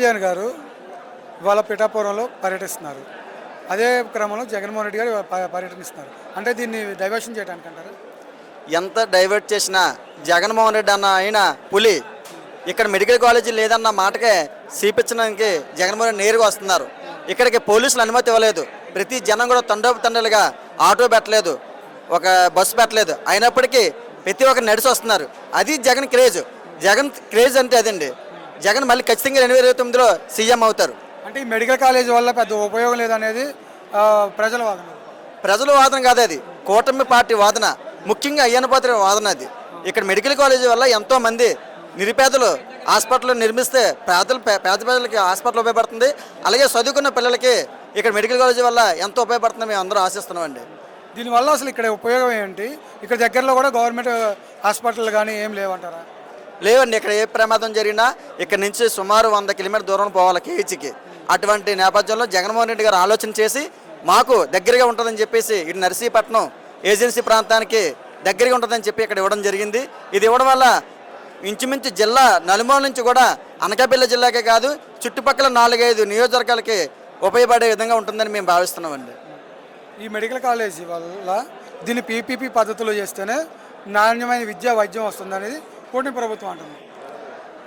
కళ్యాణ్ గారు ఇవాళ పిఠాపురంలో పర్యటిస్తున్నారు. అదే క్రమంలో జగన్మోహన్ రెడ్డి గారు ప- పర్యటనిస్తున్నారు. అంటే దీన్ని డైవర్షన్ చేయడానికి అంటారు? ఎంత డైవర్ట్ చేసినా జగన్మోహన్ రెడ్డి అన్న ఆయన పులి. ఇక్కడ మెడికల్ కాలేజీ లేదన్న మాటకే చూపించడానికి జగన్మోహన్ రెడ్డి నేరుగా వస్తున్నారు. ఇక్కడికి పోలీసులు అనుమతి ఇవ్వలేదు. ప్రతి జనం కూడా తండోపు తండలుగా ఆటో పెట్టలేదు. ఒక బస్సు పెట్టలేదు. అయినప్పటికీ ప్రతి ఒక్కరు నడిచి వస్తున్నారు. అది జగన్ క్రేజ్. జగన్ క్రేజ్ అంటే అదండి. జగన్ మళ్ళీ ఖచ్చితంగా రెండు వేల ఇరవై తొమ్మిదిలో సీఎం అవుతారు. అంటే ఈ మెడికల్ కాలేజ్ వల్ల పెద్ద ఉపయోగం లేదనేది ఆ, ప్రజల వాదన. ప్రజల వాదన కాదు అది. కూటమి పార్టీ వాదన. ముఖ్యంగా అయ్యనపాత్ర వాదన అది. ఇక్కడ మెడికల్ కాలేజీ వల్ల ఎంతో మంది నిరుపేదలు హాస్పిటల్ నిర్మిస్తే పేదలు పే- పేద ప్రజలకి హాస్పిటల్ ఉపయోగపడుతుంది. అలాగే చదువుకున్న పిల్లలకి ఇక్కడ మెడికల్ కాలేజీ వల్ల ఎంతో ఉపయోగపడుతుంది మేము అందరూ ఆశిస్తున్నామండి. దీనివల్ల అసలు ఇక్కడ ఉపయోగం ఏంటి? ఇక్కడ దగ్గరలో కూడా గవర్నమెంట్ హాస్పిటల్ కానీ ఏం లేవంటారా? లేవండి ఇక్కడ ఏ ప్రమాదం జరిగినా ఇక్కడ నుంచి సుమారు వంద కిలోమీటర్ దూరం పోవాలి కేహెచ్కి. అటువంటి నేపథ్యంలో జగన్మోహన్ రెడ్డి గారు ఆలోచన చేసి మాకు దగ్గరగా ఉంటుందని చెప్పేసి ఇటు నర్సీపట్నం ఏజెన్సీ ప్రాంతానికి దగ్గరగా ఉంటుందని చెప్పి ఇక్కడ ఇవ్వడం జరిగింది. ఇది ఇవ్వడం వల్ల ఇంచుమించు జిల్లా నలుమూల నుంచి కూడా అనకాపల్లి జిల్లాకే కాదు చుట్టుపక్కల నాలుగైదు నియోజకవర్గాలకి ఉపయోగపడే విధంగా ఉంటుందని మేము భావిస్తున్నామండి. ఈ మెడికల్ కాలేజీ వల్ల దీన్ని పీపీపీ పద్ధతిలో చేస్తేనే నాణ్యమైన విద్యా వైద్యం వస్తుందనేది కూటమి ప్రభుత్వం అంటుంది.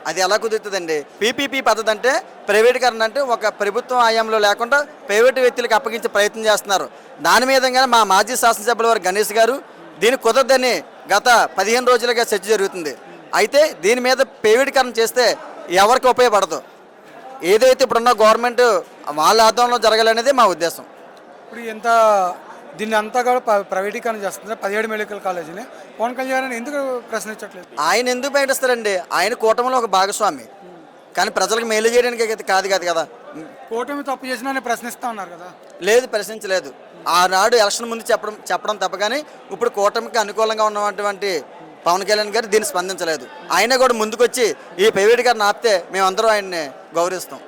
అది ఎలా కుదురుతుందండి? పీపీపీ పద్ధతి అంటే ప్రైవేటీకరణ అంటే ఒక ప్రభుత్వం ఆయంలో లేకుండా ప్రైవేటు వ్యక్తులకు అప్పగించే ప్రయత్నం చేస్తున్నారు. దాని మీదంగానే మా మాజీ శాసనసభ్యుల వారు గణేష్ గారు దీన్ని కుదరదని గత పదిహేను రోజులుగా చర్చ జరుగుతుంది. అయితే దీని మీద ప్రైవేటీకరణ చేస్తే ఎవరికి ఉపయోగపడదు. ఏదైతే ఇప్పుడున్న గవర్నమెంట్ వాళ్ళ ఆధ్వర్యంలో జరగాలనేది మా ఉద్దేశం. ఇప్పుడు ఎంత దీన్ని అంతా కూడా ప్ర- ప్రైవేటీకరణ చేస్తుంది పదిహేడు మెడికల్ కాలేజీని. పవన్ కళ్యాణ్ ఎందుకు ప్రశ్నించట్లేదు? ఆయన ఎందుకు బయటిస్తారండి? ఆయన కూటమిలో ఒక భాగస్వామి. కానీ ప్రజలకు మేలు చేయడానికి కాదు కాదు కదా కూటమి తప్పు చేసినా ప్రశ్నిస్తా ఉన్నారు కదా. లేదు ప్రశ్నించలేదు. ఆనాడు ఎలక్షన్ ముందు చెప్పడం చెప్పడం తప్ప కానీ ఇప్పుడు కూటమికి అనుకూలంగా ఉన్నటువంటి పవన్ కళ్యాణ్ గారు దీన్ని స్పందించలేదు. ఆయన కూడా ముందుకొచ్చి ఈ ప్రైవేట్ గారిని ఆపితే మేమందరం ఆయన్ని గౌరవిస్తాం.